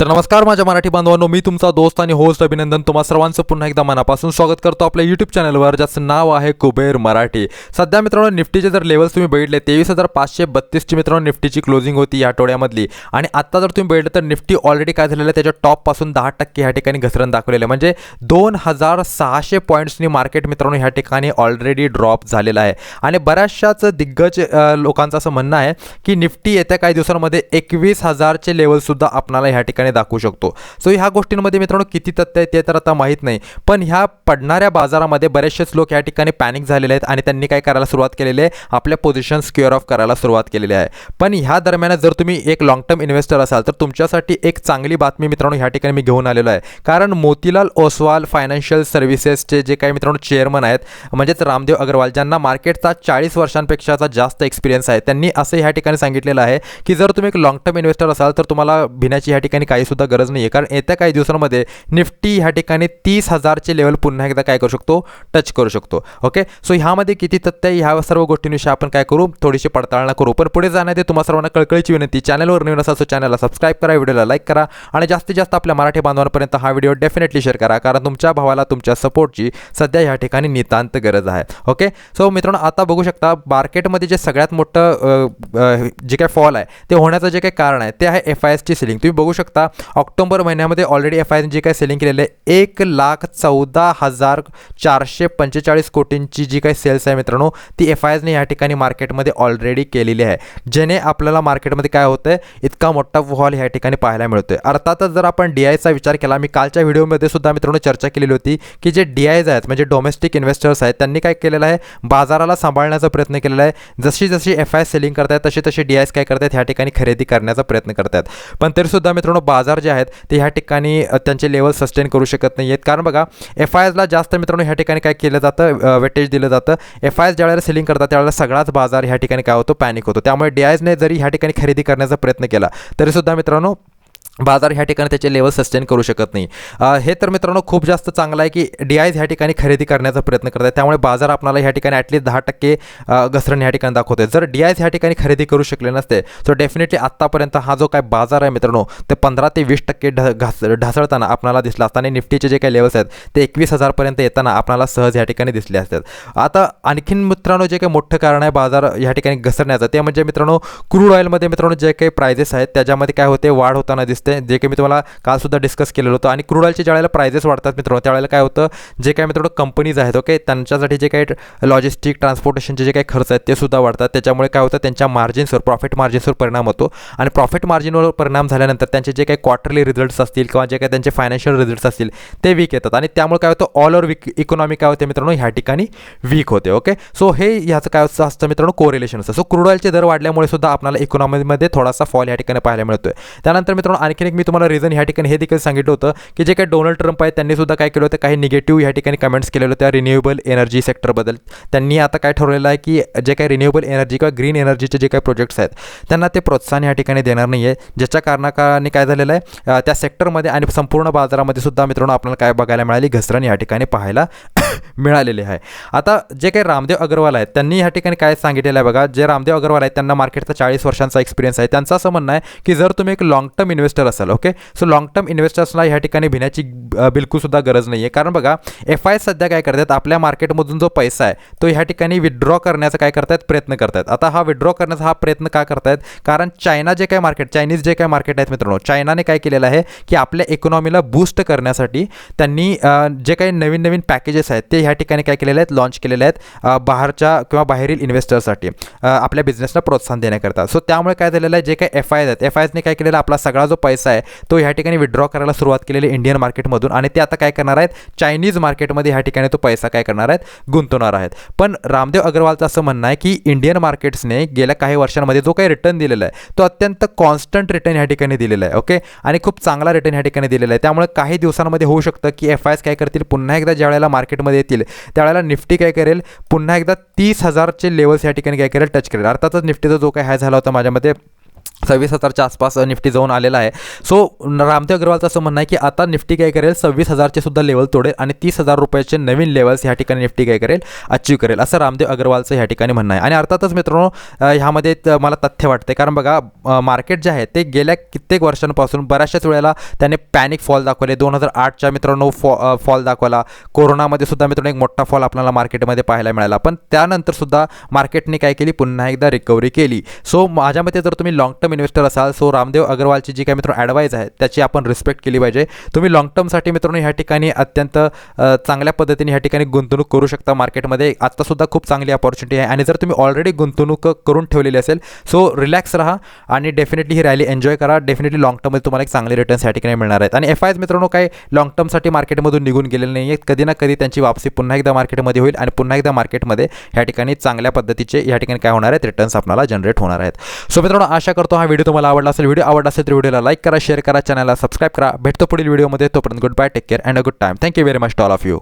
तर नमस्कार माझ्या मराठी बांधवांनो मी तुमचा दोस्त आणि होस्ट अभिनंदन. तुम्हा सर्वांचं पुन्हा एकदा मनापासून स्वागत करतो आपल्या यूट्यूब चॅनलवर ज्याचं नाव आहे कुबेर मराठी. सध्या मित्रांनो निफ्टीचे जर लेवल्स तुम्ही बघितले तेवीस हजार पाचशे बत्तीसची मित्रांनो निफ्टीची क्लोजिंग होती या आठवड्यामधली. आणि आत्ता जर तुम्ही बघितलं तर निफ्टी ऑलरेडी काय झालेलं आहे त्याच्या टॉपपासून दहा टक्के ह्या ठिकाणी घसरण दाखवलेलं आहे. म्हणजे दोन हजार सहाशे पॉईंट्सनी मार्केट मित्रांनो ह्या ठिकाणी ऑलरेडी ड्रॉप झालेला आहे. आणि बऱ्याचशाच दिग्गज लोकांचं असं म्हणणं आहे की निफ्टी येत्या काही दिवसांमध्ये एकवीस हजारचे लेवलसुद्धा आपणाला ह्या ठिकाणी दाखवू शकतो. सो ह्या गोष्टींमध्ये मित्रांनो किती तथ्य आहे ते तर आता माहीत नाही. पण ह्या पडणाऱ्या बाजारामध्ये बरेचसेच लोक या ठिकाणी पॅनिक झालेले आहेत आणि त्यांनी काय करायला सुरुवात केलेली आहे? आपल्या पोझिशन स्क्युअर ऑफ करायला सुरुवात केलेली आहे. पण ह्या दरम्यान जर तुम्ही एक लॉंग टर्म इन्व्हेस्टर असाल तर तुमच्यासाठी एक चांगली बातमी मित्रांनो ह्या ठिकाणी मी घेऊन आलेलो आहे. कारण मोतीलाल ओसवाल फायनान्शियल सर्व्हिसेसचे जे काही मित्रांनो चेअरमन आहेत म्हणजेच रामदेव अग्रवाल ज्यांना मार्केटचा चाळीस वर्षांपेक्षाचा जास्त एक्सपिरियन्स आहे त्यांनी असं ह्या ठिकाणी सांगितलेलं आहे की जर तुम्ही एक लॉंग टर्म इन्व्हेस्टर असाल तर तुम्हाला भिण्याची ह्या ठिकाणी काहीसुद्धा गरज नाही आहे कारण येत्या काही दिवसांमध्ये निफ्टी ह्या ठिकाणी तीस हजारचे लेवल पुन्हा एकदा काय करू शकतो? टच करू शकतो. ओके सो ह्यामध्ये किती तथ्य ह्या सर्व गोष्टींविषयी आपण काय करू? थोडीशी पडताळणा करू. पण पुढे जाण्याआधी तुम्हाला सर्वांना कळकळीची विनंती. चॅनलवर नवीन असा चॅनलला सबस्क्राईब करा व्हिडिओला लाईक करा आणि जास्तीत जास्त आपल्या मराठी बांधवांपर्यंत हा व्हिडिओ डेफिनेटली शेअर करा. कारण तुमच्या भावाला तुमच्या सपोर्टची सध्या ह्या ठिकाणी नितांत गरज आहे. ओके सो मित्रांनो आता बघू शकता मार्केटमध्ये जे सगळ्यात मोठं जे काय फॉल आहे ते होण्याचं जे काही कारण आहे ते आहे एफ आय एसची सेलिंग तुम्ही बघू शकता ऑक्टोबर महिन्यामध्ये ऑलरेडी एफ आय जे काही सेलिंग केलेलं आहे एक लाख चौदा हजार चारशे पंचेचाळीस कोटींची जी काही सेल्स आहे मित्रांनो ती एफ आय एसने या ठिकाणी मार्केटमध्ये ऑलरेडी केलेली आहे. जेणे आपल्याला मार्केटमध्ये काय होतं आहे इतका मोठा वॉल ह्या ठिकाणी पाहायला मिळतो आहे अर्थातच जर आपण डी आयचा विचार केला मी कालच्या व्हिडिओमध्ये सुद्धा मित्रांनो चर्चा केलेली होती की जे डी आयज आहेत म्हणजे डोमेस्टिक इन्व्हेस्टर्स आहेत त्यांनी काय केलेलं आहे बाजाराला सांभाळण्याचा प्रयत्न केलेला आहे. जशी जशी एफ आय सेलिंग करतायत तशी तशी डी आयस काय करतात ह्या ठिकाणी खरेदी करण्याचा प्रयत्न करतात पण तरीसुद्धा मित्रांनो बाजार जे आहेत ते ह्या ठिकाणी त्यांचे लेवल सस्टेन करू शकत नाही आहेत. कारण बघा एफ आय एसला जास्त मित्रांनो ह्या ठिकाणी काय केलं जातं वेटेज दिलं जातं. एफ आय एस ज्यावेळेला सेलिंग करतात त्यावेळेला सगळाच बाजार ह्या ठिकाणी काय होतो? पॅनिक होतो. त्यामुळे डी आयसने जरी ह्या ठिकाणी खरेदी करण्याचा प्रयत्न केला तरीसुद्धा मित्रांनो बाजार ह्या ठिकाणी त्याचे लेवल सस्टेन करू शकत नाही. हे तर मित्रांनो खूप जास्त चांगलं आहे की डी आयज ह्या ठिकाणी खरेदी करण्याचा प्रयत्न करत आहे त्यामुळे बाजार आपल्याला ह्या ठिकाणी ॲटलीस्ट दहा टक्के घसरण ह्या ठिकाणी दाखवते जर डी आयज ह्या ठिकाणी खरेदी करू शकले नसते तर डेफिनेटली आत्तापर्यंत हा जो काय बाजार आहे मित्रांनो ते पंधरा ते वीस टक्के ढ घास ढासळताना आपल्याला दिसला असता आणि निफ्टीचे जे काही लेवल्स आहेत ते एकवीस हजारपर्यंत येताना आपल्याला सहज ह्या ठिकाणी दिसले असतात. आता आणखीन मित्रांनो जे काही मोठं कारण आहे बाजार ह्या ठिकाणी घसरण्याचं ते म्हणजे मित्रांनो क्रूड ऑइलमध्ये मित्रांनो जे काही प्रायझेस आहेत त्याच्यामध्ये काय होते? वाढ होताना दिसते. जे काही मी तुम्हाला कालसुद्धा डिस्कस केलेलं होतं. आणि क्रूड ऑइलच्या ज्यावेळेला प्रायझेस वाढतात मित्रांनो त्यावेळेला काय होतं जे काय मित्रांनो कंपनीज आहेत ओके त्यांच्यासाठी जे काही लॉजिस्टिक ट्रान्सपोर्टेशनचे जे काही खर्च आहेत ते सुद्धा वाढतात. त्याच्यामुळे काय होतं त्यांच्या मार्जिन्सवर प्रॉफिट मार्जिन्सवर परिणाम होतो. आणि प्रॉफिट मार्जिनवर परिणाम झाल्यानंतर त्यांचे जे काही क्वार्टरली रिझल्ट्स असतील किंवा जे काही त्यांचे फायनान्शियल रिझल्ट्स असतील ते वीक येतात. आणि त्यामुळे काय होतं ऑल ओव्हर वीक इकॉनॉमी काय होते मित्रांनो ह्या ठिकाणी वीक होते ओके सो हे ह्याचं काय असतं मित्रांनो कोरिलेशन असतं. सो क्रूड ऑइलचे दर वाढल्यामुळे सुद्धा आपल्याला इकॉनॉमीमध्ये थोडासा फॉल या ठिकाणी पाहायला मिळतोय. त्यानंतर मित्रांनो आणखीन एक मी तुम्हाला रिझन ह्या ठिकाणी हे देखील सांगितलं होतं की जे काही डोनाल्ड ट्रम्प आहेत त्यांनी सुद्धा काय केलं होतं? काही निगेटिव्ह या ठिकाणी कमेंट्स केलेलं होत्या रिन्युएबल एनर्जी सेक्टरबद्दल त्यांनी आता काय ठरवलेलं आहे की जे काही रिन्युएबल एनर्जी किंवा ग्रीन एनर्जीचे जे काही प्रोजेक्ट्स आहेत त्यांना ते प्रोत्साहन या ठिकाणी देणार नाही आहे ज्याच्या कारणाने काय झालेलं आहे? त्या सेक्टरमध्ये आणि संपूर्ण बाजारामध्ये सुद्धा मित्रांनो आपल्याला काय बघायला मिळाली? घसरण या ठिकाणी पाहायला मिळालेले आहे. आता जे काही रामदेव अग्रवाल आहेत त्यांनी ह्या ठिकाणी काय सांगितलेलं आहे बघा? जे रामदेव अग्रवाल आहेत त्यांना मार्केटचा चाळीस वर्षांचा एक्सपिरियन्स आहे. त्यांचं असं म्हणणं आहे की जर तुम्ही एक लाँग टर्म इन्व्हेस्टर असाल ओके सो लॉंग टर्म इन्व्हेस्टर्सना ह्या ठिकाणी भिण्याची बिलकुलसुद्धा गरज नाही आहे कारण बघा एफ आय सध्या काय करतात आपल्या मार्केटमधून जो पैसा आहे तो ह्या ठिकाणी विड्रॉ करण्याचा काय करतायत प्रयत्न करतायत. आता हा विड्रॉ करण्याचा हा प्रयत्न का करतायत? कारण चायना जे काय मार्केट चायनीज जे काय मार्केट आहेत मित्रांनो चायनाने काय केलेलं आहे की आपल्या इकॉनॉमीला बूस्ट करण्यासाठी त्यांनी जे काही नवीन नवीन पॅकेजेस आहेत ते ह्या ठिकाणी काय केलेले आहेत? लॉन्च केलेले आहेत बाहेरच्या किंवा बाहेरील इन्व्हेस्टर्ससाठी आपल्या बिझनेसला प्रोत्साहन देण्याकरता. सो त्यामुळे काय झालेलं आहे? जे काही एफ आय आहेत एफ आयजने काय केलेलं आपला सगळा जो पैसा आहे तो ह्या ठिकाणी विड्रॉ करायला सुरुवात केलेली इंडियन मार्केटमधून आणि ते आता काय करणार आहेत? चायनीज मार्केटमध्ये ह्या ठिकाणी तो पैसा काय करणार आहेत? गुंतवणार आहेत. पण रामदेव अग्रवालचं असं म्हणणं आहे की इंडियन मार्केट्सने गेल्या काही वर्षांमध्ये जो काही रिटर्न दिलेला आहे तो अत्यंत कॉन्स्टंट रिटर्न ह्या ठिकाणी दिलेला आहे ओके आणि खूप चांगला रिटर्न ह्या ठिकाणी दिलेला आहे. त्यामुळे काही दिवसांमध्ये होऊ शकतं की एफ आयस काय करतील? पुन्हा एकदा ज्या वेळेला मार्केटमध्ये येतील. त्यावेळेला निफ्टी काय करेल? पुन्हा एकदा तीस हजारचे लेवल्स या ठिकाणी काय करेल? टच करेल. अर्थातच निफ्टीचा जो काय हाय झाला होता माझ्यामध्ये सव्वीस हजारच्या आसपास निफ्टी जाऊन आलेला आहे. सो रामदेव अग्रवालचं असं म्हणणं आहे की आता निफ्टी काय करेल? सव्वीस हजारचे सुद्धा लेवल तोडेल आणि तीस हजार रुपयाचे नवीन लेवल्स ह्या ठिकाणी निफ्टी काय करेल? अचीव करेल. असं रामदेव अग्रवालचं ह्या ठिकाणी म्हणणं आहे. आणि अर्थातच मित्रांनो ह्यामध्ये त- मला तथ्य वाटते कारण बघा मार्केट जे आहे ते गेल्या कित्येक वर्षांपासून बऱ्याचशाच वेळेला त्याने पॅनिक फॉल दाखवले. दोन हजार आठच्या मित्रांनो फॉ फॉल दाखवला. कोरोनामध्ये सुद्धा मित्रांनो एक मोठा फॉल आपल्याला मार्केटमध्ये पाहायला मिळाला. पण त्यानंतर सुद्धा मार्केटने काय केली? पुन्हा एकदा रिकव्हरी केली. सो माझ्या मते जर तुम्ही लॉंग टर्म इन्व्हेस्टर असाल सो रामदेव अग्रवालची जी काय मित्रांनो ॲडवाईज आहे त्याची आपण रिस्पेक्ट केली पाहिजे. तुम्ही लॉंग टर्मसाठी मित्रांनो ह्या ठिकाणी अत्यंत चांगल्या पद्धतीने ह्या ठिकाणी गुंतवणूक करू शकता मार्केटमध्ये आत्तासुद्धा खूप चांगली अपॉर्च्युनिटी आहे. आणि जर तुम्ही ऑलरेडी गुंतवणूक करून ठेवलेली असेल सो रिलॅक्स राहा आणि डेफिनेटली ही रॅली एन्जॉय करा. डेफिनेटली लॉंग टर्ममध्ये तुम्हाला एक चांगले रिटर्न्स ह्या ठिकाणी मिळणार आहेत. आणि एफ आयज मित्रांनो काही लॉंग टर्मसाठी मार्केटमधून निघून गेलेले नाही आहेत कधी ना कधी त्यांची वापसी पुन्हा एकदा मार्केटमध्ये होईल आणि पुन्हा एकदा मार्केटमध्ये ह्या ठिकाणी चांगल्या पद्धतीचे या ठिकाणी काय होणार आहेत? रिटर्न्स आपल्याला जनरेट होणार आहेत. सो मित्रांनो आशा करतो हा व्हिडिओ तुम्हाला आवडला असेल व्हिडिओ आवडला असेल तर व्हिडिओला लाईक करा शेअर करा चॅनलला सबस्क्राईब करा. भेटतो पुढील व्हिडिओमध्ये तोपर्यंत good bye take care and a good time thank you very much to all of you